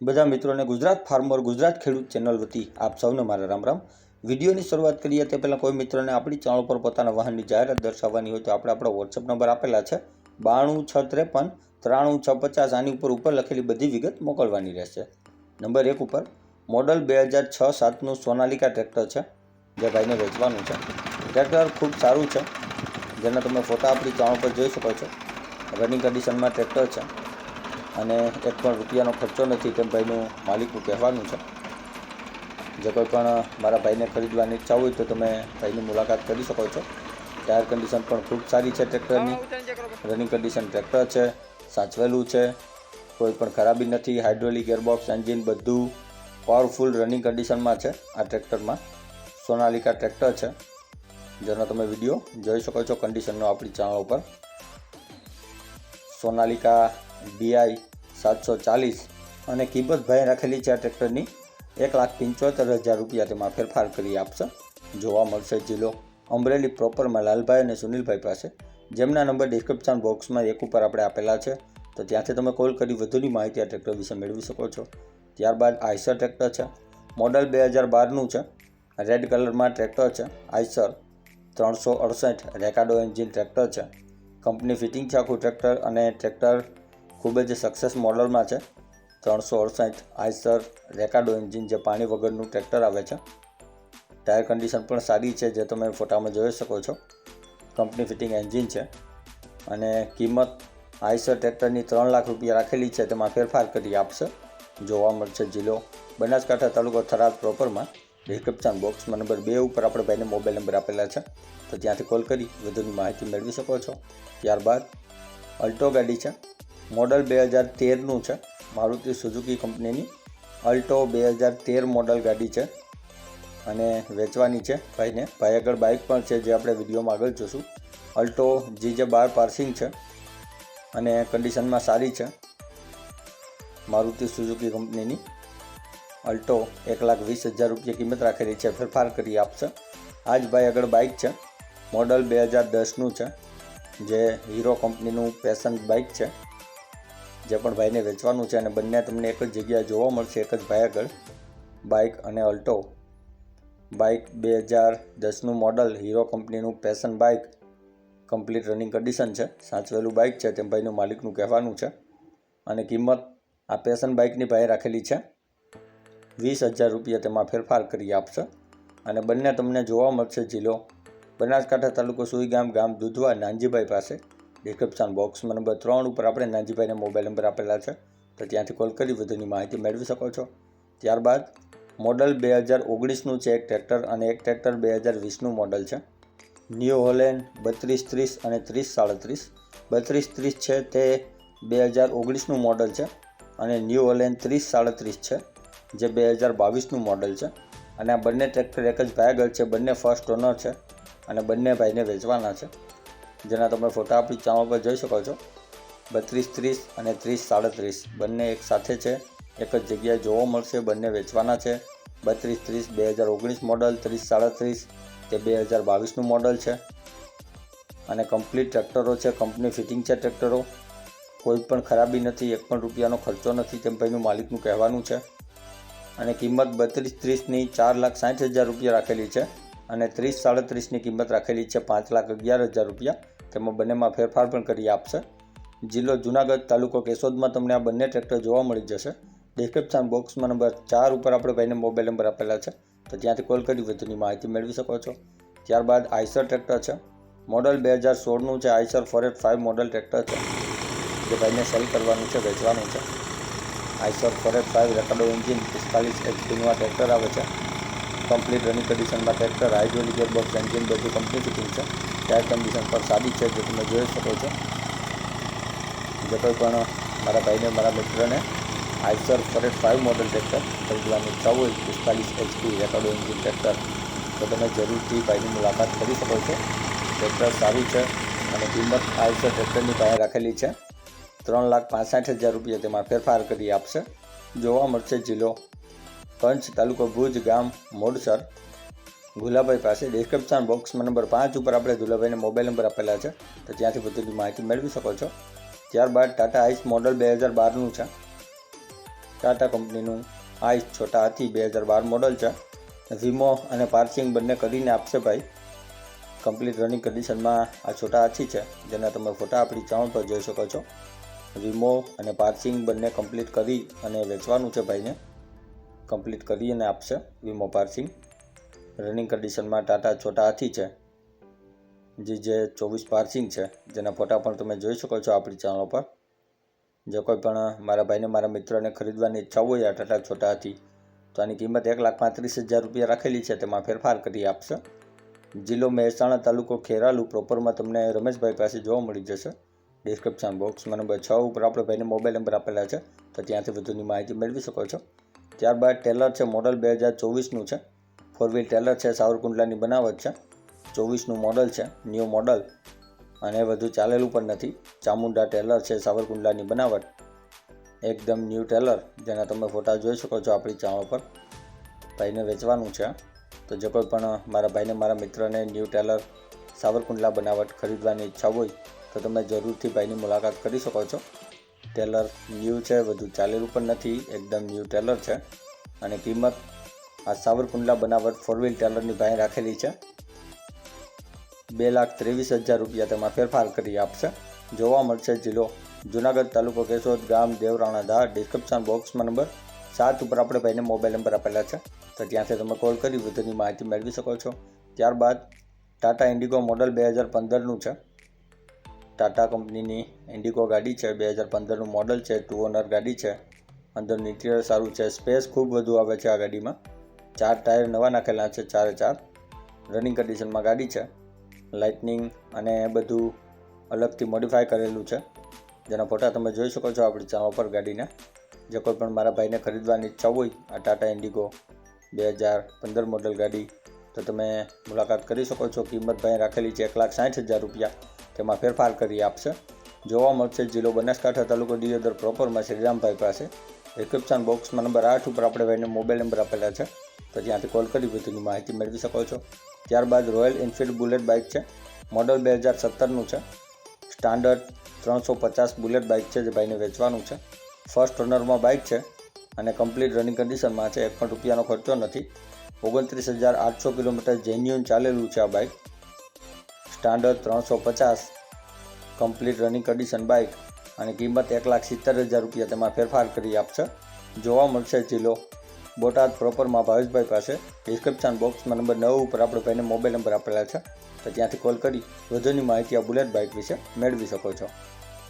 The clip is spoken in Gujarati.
બધા મિત્રોને ગુજરાત ફાર્મર ગુજરાત ખેડૂત ચેનલ વતી આપ સૌને મારા રામ રામ. વિડીયોની શરૂઆત કરીએ તે પહેલાં કોઈ મિત્રોને આપણી ચેનલ પર પોતાના વાહનની જાહેરાત દર્શાવવાની હોય તો આપણે આપણો વોટ્સઅપ નંબર આપેલા છે. બાણું છ ત્રેપન ત્રાણું છ પચાસ આની ઉપર ઉપર લખેલી બધી વિગત મોકલવાની રહેશે. નંબર એક ઉપર, મોડલ બે હજાર છ સાતનું સોનાલિકા ટ્રેક્ટર છે, જે ભાઈને વેચવાનું છે. ટ્રેક્ટર ખૂબ સારું છે. જેના તમે ફોટા આપણી ચાણ પર જોઈ શકો છો. રનિંગ કન્ડિશનમાં ટ્રેક્ટર છે. અને એક પણ રૂપિયાનો ખર્ચો નથી તેમ ભાઈનું માલિકનું કહેવાનું છે. જે કોઈ પણ મારા ભાઈને ખરીદવાની ઈચ્છા હોય તો તમે ભાઈની મુલાકાત કરી શકો છો. ટાયર કન્ડિશન પણ ખૂબ સારી છે ટ્રેક્ટરની. રનિંગ કન્ડિશન ટ્રેક્ટર છે સાચવેલું છે. કોઈ પણ ખરાબી નથી હાઇડ્રોલિક ગેરબોક્સ એન્જિન બધું પાવરફુલ રનિંગ કન્ડિશનમાં છે આ ટ્રેક્ટરમાં. સોનાલિકા ટ્રેક્ટર છે. જેનો તમે વીડિયો જોઈ શકો છો કન્ડિશનનો આપણી ચેનલ ઉપર. સોનાલિકા ડીઆઈ સાતસો ચાલીસ અને કિંમતભાઈ રાખેલી છે આ ટ્રેક્ટરની એક લાખ પંચોતેર હજાર રૂપિયા તેમાં ફેરફાર કરી આપશે. જોવા મળશે જિલ્લો અમરેલી પ્રોપરમાં લાલભાઈ અને સુનિલભાઈ પાસે. જેમના નંબર ડિસ્ક્રિપ્શન બોક્સમાં એક ઉપર આપણે આપેલા છે. તો ત્યાંથી તમે કોલ કરી વધુની માહિતી આ ટ્રેક્ટર વિશે મેળવી શકો છો. ત્યારબાદ આઈસર ટ્રેક્ટર છે. મોડલ બે હજાર બારનું છે. રેડ કલરમાં ટ્રેક્ટર છે. આઈસર ત્રણસો અડસઠ રેકાડો એન્જિન ટ્રેક્ટર છે. કંપની ફિટિંગ છે આખું ટ્રેક્ટર અને ટ્રેક્ટર ખૂબ જ સક્સેસ મોડલમાં છે. ત્રણસો અડસઠ આઈસર રેકાડો એન્જિન જે પાણી વગરનું ટ્રેક્ટર આવે છે. ટાયર કન્ડિશન પણ સારી છે જે તમે ફોટામાં જોઈ શકો છો. કંપની ફિટિંગ એન્જિન છે. અને કિંમત આઈસર ટ્રેક્ટરની ત્રણ લાખ રૂપિયા રાખેલી છે તેમાં ફેરફાર કરી આપશે. જોવા મળશે જિલ્લો બનાસકાંઠા તાલુકો થરાદ પ્રોપરમાં ડિસ્ક્રિપ્શન બોક્સમાં નંબર બે ઉપર આપણે ભાઈને મોબાઈલ નંબર આપેલા છે. તો ત્યાંથી કોલ કરી, વધુની માહિતી મેળવી શકો છો. ત્યારબાદ, અલ્ટો ગાડી છે. મોડલ બે હજાર તેરનું છે. મારુતિ સુઝુકી કંપનીની. અલ્ટો બે હજાર તેર મોડલ ગાડી છે. અને વેચવાની છે ભાઈને. ભાઈ આગળ બાઇક પણ છે જે આપણે વિડીયોમાં આગળ જોશું. અલ્ટો જે બાર પાર્સિંગ છે. અને કન્ડિશનમાં સારી છે. મારુતિ સુઝુકી કંપનીની. અલ્ટો એક લાખ વીસ હજાર રૂપિયા કિંમત રાખેલી છે. ફેરફાર કરી આપશે. આ જ ભાઈ આગળ બાઇક છે. મોડલ બે હજાર દસનું છે. જે હીરો કંપનીનું પેશન બાઇક છે. જે પણ ભાઈને વેચવાનું છે અને બંને તમને એક જ જગ્યાએ જોવા મળશે, એક જ ભાઈ આગળ. બાઇક અને અલ્ટો. બાઇક બે હજાર દસનું મોડલ, હીરો કંપનીનું Passion bike. Complete running condition છે. સાચવેલું બાઇક છે, તેમ ભાઈનું માલિકનું કહેવાનું છે. અને કિંમત આ પેશન બાઇકની ભાઈ રાખેલી છે. વીસ હજાર રૂપિયા તેમાં ફેરફાર કરી આપશે. અને બંને તમને જોવા મળશે જિલ્લો બનાસકાંઠા તાલુકો સુઈગામ ગામ દુધવા નાનજીભાઈ પાસે. ડિસ્ક્રિપ્શન બોક્સમાં નંબર ત્રણ ઉપર આપણે નાનજીભાઈને મોબાઈલ નંબર આપેલા છે. તો ત્યાંથી કોલ કરી વધુની માહિતી મેળવી શકો છો. ત્યારબાદ મોડલ બે હજાર ઓગણીસનું છે એક ટ્રેક્ટર અને એક ટ્રેક્ટર બે હજાર વીસનું મોડલ છે. ન્યૂ હોલેન્ડ બત્રીસ ત્રીસ અને ત્રીસ સાડત્રીસ. બત્રીસ ત્રીસ છે તે બે હજાર ઓગણીસનું મોડલ છે અને ન્યૂ હોલેન્ડ ત્રીસ સાડત્રીસ છે જે બે હજાર બાવીસનું મોડલ છે. અને આ બંને ટ્રેક્ટર એક જ ભાઈ આગળ છે, બંને ફર્સ્ટ ઓનર છે અને બંને ભાઈને વેચવાના છે. જેના તમે ફોટા આપણી ચેનલ પર જોઈ શકો છો. બત્રીસ ત્રીસ અને ત્રીસ સાડત્રીસ. બંને એક સાથે છે. એક જ જગ્યાએ જોવા મળશે. બંને વેચવાના છે. બત્રીસ ત્રીસ બે હજાર ઓગણીસ મોડલ, ત્રીસ સાડત્રીસ તે બે હજાર બાવીસનું મોડલ છે. અને કમ્પ્લીટ ટ્રેક્ટરો છે. કંપની ફિટિંગ છે ટ્રેક્ટરો. કોઈ પણ ખરાબી નથી. એક પણ રૂપિયાનો ખર્ચો નથી તેમ ભાઈનું માલિકનું કહેવાનું છે. અને કિંમત બત્રીસ ત્રીસની ચાર લાખ સાઠ હજાર રૂપિયા રાખેલી છે. અને ત્રીસ સાડત્રીસની કિંમત રાખેલી છે પાંચ લાખ અગિયાર હજાર રૂપિયા. તેમાં બંનેમાં ફેરફાર પણ કરી આપશે. જિલ્લો જુનાગઢ તાલુકો કેશોદમાં તમને આ બંને ટ્રેક્ટર જોવા મળી જશે. ડિસ્ક્રિપ્શન બોક્સમાં નંબર ચાર ઉપર આપણે ભાઈને મોબાઈલ નંબર આપેલા છે. તો ત્યાંથી કોલ કરી વધુની માહિતી મેળવી શકો છો. ત્યારબાદ આઈસર ટ્રેક્ટર છે. મોડલ બે હજાર સોળનું છે. Eicher four eight five model tractor છે. જે ભાઈને સેલ કરવાનું છે, વેચવાનું છે. આઈસર ફોર એટ ફાઇવ રેકડો એન્જિન પિસ્તાલીસ એચપીનું આ ટ્રેક્ટર આવે છે. કમ્પ્લીટ રનિંગ કન્ડિશનમાં ટ્રેક્ટર હાઇડ્રોલિક ગેરબોક્સ એન્જિન બધું કંપની ફિટિંગ છે. ટાયર કન્ડિશન પણ સારી છે, જે તમે જોઈ શકો છો. જે કોઈ પણ મારા ભાઈને, મારા મિત્રને Eicher four eight five model tractor ખરીદવાનું ઈચ્છા પિસ્તાલીસ એચપી રેકોર્ડો એન્જિન ટ્રેક્ટર તો તમે જરૂરથી ભાઈની મુલાકાત કરી શકો છો. ટ્રેક્ટર સારું છે અને કિંમત આઈસર ટ્રેક્ટરની પાસે રાખેલી છે. ત્રણ લાખ પાસઠ હજાર રૂપિયા તેમાં ફેરફાર કરી આપશે. જોવા મળશે જિલ્લો કંચ તાલુકો ભુજ ગામ મોડસર. ગુલાભાઈ પાસે ડિસ્ક્રિપ્શન બોક્સમાં નંબર પાંચ ઉપર આપણે ગુલાભાઈને મોબાઈલ નંબર આપેલા છે. તો ત્યાંથી બધું માહિતી મેળવી શકો છો. ત્યારબાદ ટાટા આઈસ મોડલ બે હજાર બારનું છે. ટાટા કંપનીનું આઈસ છોટા હાથી બે હજાર બાર મોડલ છે. વીમો અને પાર્કિંગ બંને કરીને આપશે ભાઈ. કમ્પ્લીટ રનિંગ કન્ડિશનમાં આ છોટા હાથી છે. જેના તમે ફોટા આપણી ચાઉન પર જોઈ શકો છો. વીમો અને પાર્કિંગ બંને કમ્પ્લીટ કરી અને વેચવાનું છે ભાઈને. કમ્પ્લીટ કરીને આપશે વીમો પાર્સિંગ રનિંગ કન્ડિશનમાં ટાટા છોટા હાથી છે, જે જે ચોવીસ પાર્સિંગ છે, જેના ફોટા પણ તમે જોઈ શકો છો આપણી ચેનલ પર. જો કોઈ પણ મારા ભાઈને, મારા મિત્રને ખરીદવાની ઈચ્છા હોય આ ટાટા છોટા હાથી તો આની કિંમત એક લાખ પાંત્રીસ હજાર રૂપિયા રાખેલી છે, તેમાં ફેરફાર કરી આપશે. જિલ્લો મહેસાણા તાલુકો ખેરાલુ, પ્રોપરમાં તમને રમેશભાઈ પાસે જોવા મળી જશે. ડિસ્ક્રિપ્શન બોક્સમાં નંબર છ ઉપર આપણે ભાઈને મોબાઈલ નંબર આપેલા છે, તો ત્યાંથી વધુની માહિતી મેળવી શકો છો. ત્યારબાદ ટેલર છે મોડલ બે હજાર ચોવીસનું છે. ફોર વ્હીલ ટેલર છે, સાવરકુંડલાની બનાવટ છે. ચોવીસનું મોડલ છે ન્યૂ મોડલ અને વધુ ચાલેલું પણ નથી. ચામુંડા ટેલર છે, સાવરકુંડલાની બનાવટ. એકદમ ન્યૂ ટેલર, જેના તમે ફોટા જોઈ શકો છો આપણી ચેનલ પર. ભાઈને વેચવાનું છે. તો જે કોઈ પણ મારા ભાઈને, મારા મિત્રને ન્યૂ ટેલર, સાવરકુંડલા બનાવટ ખરીદવાની ઈચ્છા હોય, તો તમે જરૂરથી ભાઈની મુલાકાત કરી શકો છો. ટેલર ન્યૂ છે વધુ ચાલેલું પણ નથી, એકદમ ન્યૂ ટેલર છે. અને કિંમત આ સાવરકુંડલા બનાવટ ફોર વ્હીલ ટેલરની ભાઈ રાખેલી છે. બે લાખ ત્રેવીસ હજાર રૂપિયા તેમાં ફેરફાર કરી આપશે. જોવા મળશે જિલ્લો જુનાગઢ તાલુકો કેશોદ ગામ દેવરાણા દા ડિસ્ક્રિપ્શન બોક્સમાં નંબર સાત ઉપર આપણે ભાઈને મોબાઈલ નંબર આપેલા છે. તો ત્યાંથી તમે કોલ કરી, વધુની માહિતી મેળવી શકો છો. ત્યારબાદ ટાટા ઇન્ડિગો મોડલ બે હજાર પંદરનું છે. ટાટા કંપનીની ઇન્ડિગો ગાડી છે. બે હજાર પંદરનું મોડલ છે. ટુ ઓનર ગાડી છે. અંદરનું ઇન્ટિરિયર સારું છે. સ્પેસ ખૂબ વધુ આવે છે આ ગાડીમાં. ચાર ટાયર નવા નાખેલા છે ચારે ચાર. રનિંગ કન્ડિશનમાં ગાડી છે. લાઇટનિંગ અને બધું અલગથી મોડિફાય કરેલું છે. જેના ફોટા તમે જોઈ શકો છો આપણી ચાવા પર ગાડીને. જે કોઈ પણ મારા ભાઈને ખરીદવાની ઈચ્છા હોય આ ટાટા ઇન્ડિગો બે હજાર પંદર મોડલ ગાડી તો તમે મુલાકાત કરી શકો છો. કિંમત ભાઈ રાખેલી છે એક લાખ સાઠ હજાર રૂપિયા તેમાં ફેરફાર કરી આપશે. જોવા મળશે જિલ્લો બનાસકાંઠા તાલુકો દિયોદર પ્રોપરમાં શ્રીરામભાઈ પાસે. ડિસ્ક્રિપ્શન બોક્સમાં નંબર આઠ ઉપર આપણે ભાઈને મોબાઈલ નંબર આપેલા છે. તો ત્યાંથી કોલ કરી વધુની માહિતી મેળવી શકો છો. ત્યારબાદ રોયલ એનફિલ્ડ બુલેટ બાઇક છે. મોડલ બે હજાર સત્તરનું છે. સ્ટાન્ડર્ડ ત્રણસો પચાસ બુલેટ બાઇક છે જે ભાઈને વેચવાનું છે. ફર્સ્ટ ઓનરમાં બાઇક છે અને કમ્પ્લીટ રનિંગ કન્ડિશનમાં છે. એક પણ રૂપિયાનો ખર્ચો નથી. ઓગણત્રીસ હજાર આઠસો કિલોમીટર જેન્યુન ચાલેલું છે આ બાઇક સ્ટાન્ડર્ડ ત્રણસો પચાસ કમ્પ્લીટ રનિંગ કન્ડિશન બાઇક અને કિંમત એક લાખ સિત્તેર હજાર રૂપિયા તેમાં ફેરફાર કરી આપશે જોવા મળશે જિલ્લો. બોટાદ પ્રોપરમાં ભાવેશભાઈ પાસે. ડિસ્ક્રિપ્શન બોક્સમાં નંબર નવ ઉપર આપણે ભાઈને મોબાઈલ નંબર આપેલા છે. તો ત્યાંથી કોલ કરી વધુની માહિતી આ બુલેટ બાઇક વિશે મેળવી શકો છો.